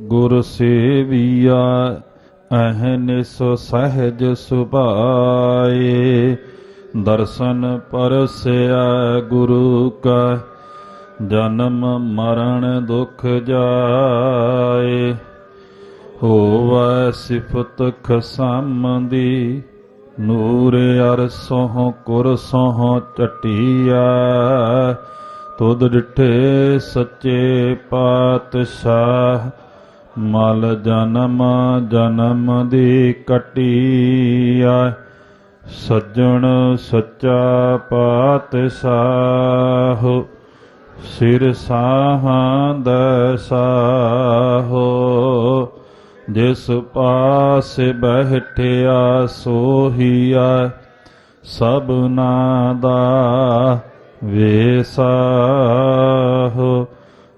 ਗੁਰ ਸੇਵੀਆ ਅਹਨਿਸ ਸਹਿਜ ਸੁਭਾਏ। ਦਰਸ਼ਨ ਪਰਸਿਆ ਗੁਰੂ ਕਾ, ਜਨਮ ਮਰਨ ਦੁਖ ਜਾਏ। ਹੋਵੈ ਸਿਫਤ ਖਸਮ ਦੀ ਨੂਰ ਅਰ ਸੋਹ ਅਰਸੋਂ ਕੁਰਸੋਂ ਚਟਿਆ। ਤੁਧ ਡਿਠੇ ਸੱਚੇ ਪਾਤਸ਼ਾਹ ਮਲ ਜਨਮ ਜਨਮ ਦੀ ਕਟਿਆ। ਸੱਜਣ ਸੱਚਾ ਪਾਤਸ਼ਾਹ, ਸਿਰ ਸਾਹਾਂ ਦਸਾਹੋ ਜਿਸ ਪਾਸ ਬਹਿਠਿਆ ਸੋਹੀਆ, ਸਭਨਾ ਦਾ ਵੇਸਾਹੋ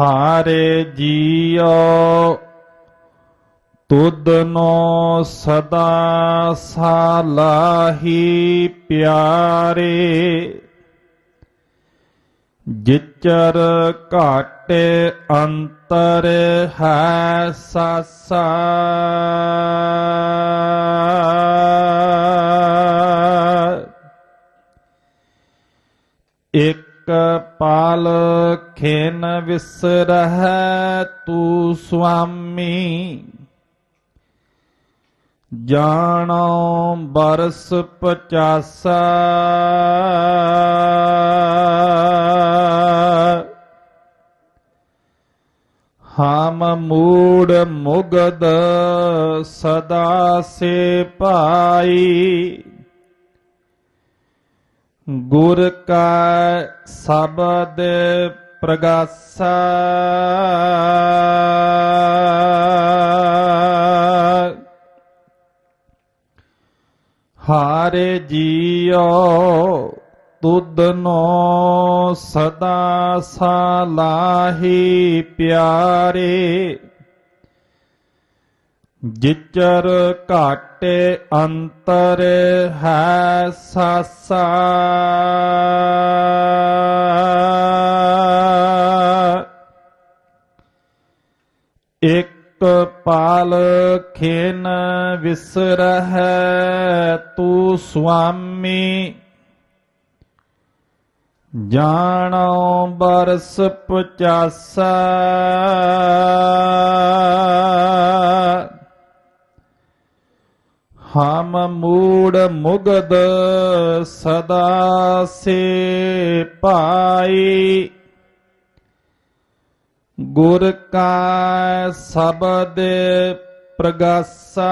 ਹਾਰੇ ਜੀਓ ਤੁਧਨੋ ਸਦਾ ਸਾਲਾਹੀ ਪਿਆਰੇ। ਜਿਚਰ ਘਾਟੇ ਅੰਤਰ ਹੈ ਸਾਸਾ। ਇਕ ਪਾਲ ਖੇਨ ਵਿਸਰਹਿ ਤੂ ਸੁਆਮੀ। ਜਾਣੋ ਬਰਸ ਪਚਾਸਾ। ਹਮ ਮੂੜ ਮੁਗਦ ਸਦਾ ਸੇ ਪਾਈ। ਗੁਰ ਕਾ ਸ਼ਬਦ ਪ੍ਰਗਾਸਾ। ਹਾਰੇ ਜੀਓ ਤੁਧਨੋ ਸਦਾ ਸਾਲਾਹੀ ਪਿਆਰੇ। ਜਿਚਰ ਘਾਟੇ ਅੰਤਰ ਹੈ ਸਾਸਾ ਇਕ ਪਾਲ ਖੇਨ ਵਿਸਰਹਿ ਤੂ ਸੁਆਮੀ ਜਾਣੋ ਬਰਸ ਪਚਾਸਾ ਹਮ ਮੂੜ ਮੁਗਦ ਸਦਾ ਸੇ ਪਾਈ। ਗੁਰ ਕਾ ਸ਼ਬਦ ਪ੍ਰਗਾਸਾ।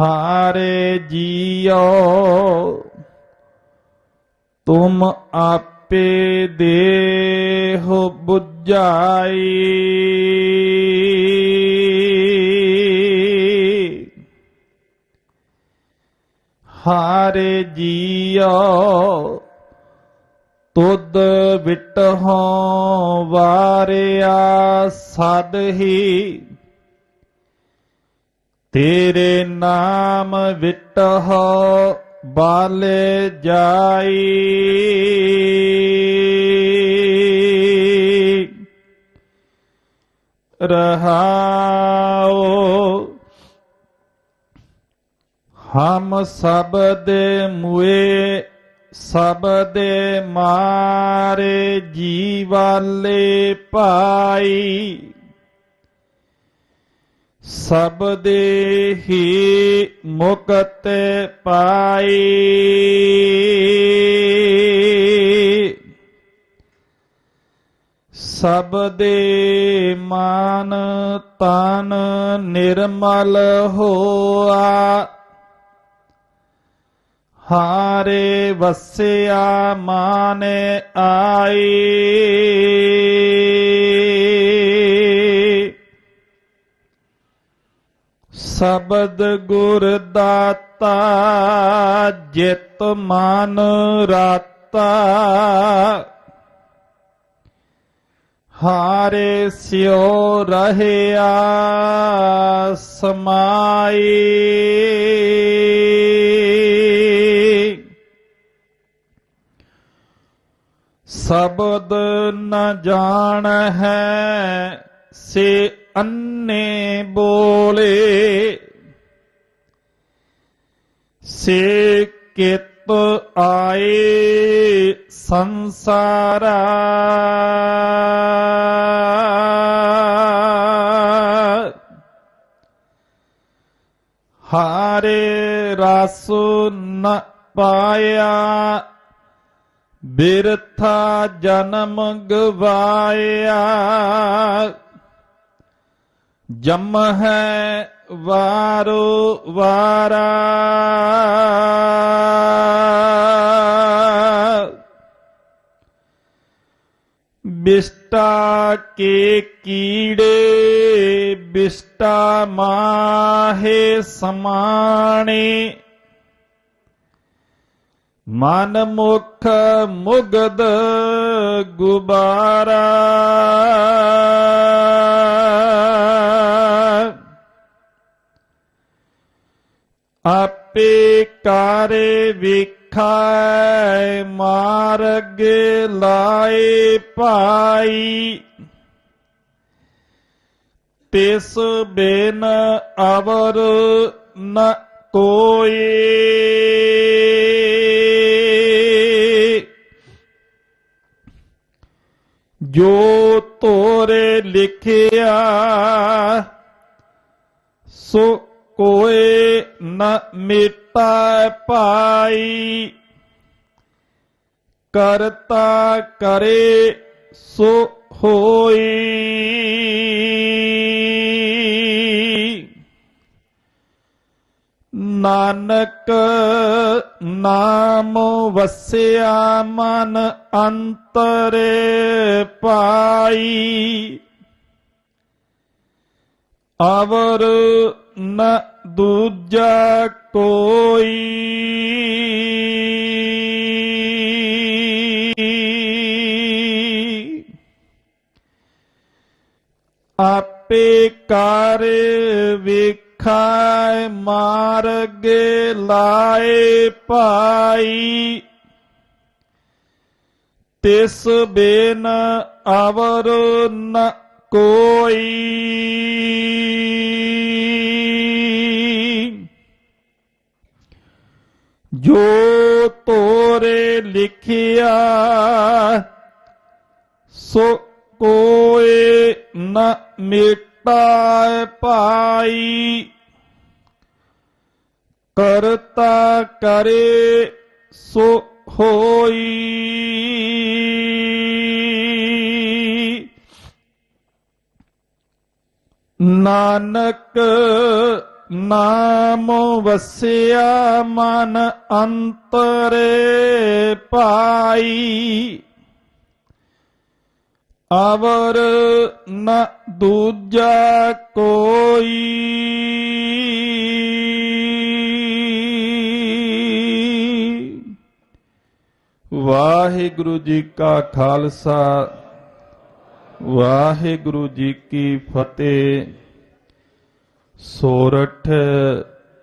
ਹਾਰੇ ਜੀਓ ਤੁਮ ਆਪੇ ਦੇਹ ਬੁਝਾਈ। ਹਾਰੇ ਜੀਓ ਤੁਧ ਵਿਟਹੋਂ ਵਾਰਿਆ ਸਦ ਹੀ ਤੇਰੇ ਨਾਮ ਵਿਟਹੁ ਬਾਲੇ ਜਾਈ। ਰਹਾਓ। ਹਮ ਸਭ ਦੇ ਮੁਏ ਸਭ ਦੇ ਮਾਰੇ ਜੀਵਾਲੇ ਪਾਈ। ਸਭ ਦੇ ਹੀ ਮੁਕਤ ਪਾਈ। ਸਭ ਦੇ ਮਨ ਤਨ ਨਿਰਮਲ ਹੋਆ। ਹਾਰੇ ਵਸਿਆ ਮਾਨੇ ਆਈ। ਸਬਦ ਗੁਰ ਦਾਤਾ ਜਿਤ ਮਨ ਰਾਤਾ। ਹਾਰੇ ਸਿਓ ਰਹਿਆ ਸਮਾਈ। ਸਬਦ ਨ ਜਾਣ ਹੈ ਸੇ ਅੰਨੇ ਬੋਲੇ ਸੇ ਕਿਤ ਆਏ ਸੰਸਾਰਾ। ਹਾਰੇ ਰਸ ਨ ਪਾਇਆ ਬਿਰਥਾ ਜਨਮ ਗਵਾਇਆ। ਜਮ ਹੈ ਵਾਰੋ ਵਾਰਾ ਬਿਸਟਾ ਕੇ ਕੀੜੇ ਬਿਸਟਾ ਮਾਹੇ ਸਮਾਣੇ। ਮਨ ਮੁਖ ਮੁਗਦ ਗੁਬਾਰਾ। ਆਪੇ ਕਾਰੇ ਵਿਖਾਇ ਮਾਰਗ ਲਾਏ ਭਾਈ। ਤਿਸ ਬਿਨ ਅਵਰ ਨ ਕੋਈ ਜੋ ਤੋਰੇ ਲਿਖਿਆ, ਸੋ ਕੋਏ ਨ ਮਿਟਾ ਪਾਈ। ਕਰਤਾ ਕਰੇ ਸੋ ਹੋਈ। ਨਾਨਕ ਨਾਮ ਵਸਿਆ ਮਨ ਅੰਤਰੇ ਪਾਈ। ਅਵਰ ਨ ਦੂਜਾ ਕੋਈ ਆਪੇ ਕਾਰ ਵਿਖਾਇ ਮਾਰਗ ਲਾਏ ਭਾਈ। ਤਿਸ ਬੇਨ ਅਵਰ ਨ ਕੋਈ। ਜੋ ਤੋਰੇ ਲਿਖਿਆ ਸੋ ਕੋਏ ਨ ਮਿਟਾਇ ਪਾਈ। ਕਰਤਾ ਕਰੇ ਸੋ ਹੋਈ। ਨਾਨਕ ਨਾਮ ਵਸਿਆ ਮਨ ਅੰਤਰੇ ਪਾਈ। ਅਵਰ ਨ ਦੂਜਾ ਕੋਈ। ਵਾਹਿਗੁਰੂ ਜੀ ਕਾ ਖਾਲਸਾ, ਵਾਹਿਗੁਰੂ ਜੀ ਕੀ ਫਤਿਹ। ਸੋਰਠ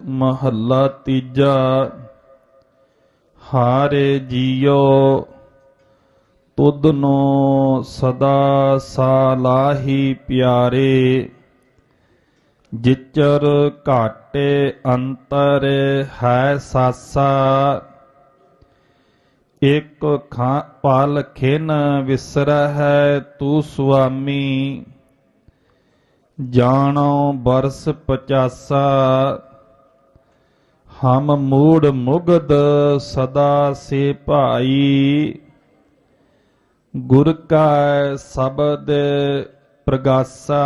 ਮਹੱਲਾ ਤੀਜਾ, ਹਾਰੇ ਜੀਓ, ਤੁਧਨੋ ਸਦਾ ਸਾਲਾਹੀ ਪਿਆਰੇ, ਜਿਚਰ ਘਾਟੇ ਅੰਤਰ ਹੈ ਸਾਸਾ ਇਕ ਖਾਂ ਪਲ ਖਿਨ ਵਿਸਰਹਿ ਤੂ ਸੁਆਮੀ। ਜਾਣੋ ਬਰਸ ਪਚਾਸਾ ਹਮ ਮੂੜ ਮੁਗਦ ਸਦਾ ਸੇ ਭਾਈ। ਗੁਰ ਕਾ ਸ਼ਬਦ ਪ੍ਰਗਾਸਾ।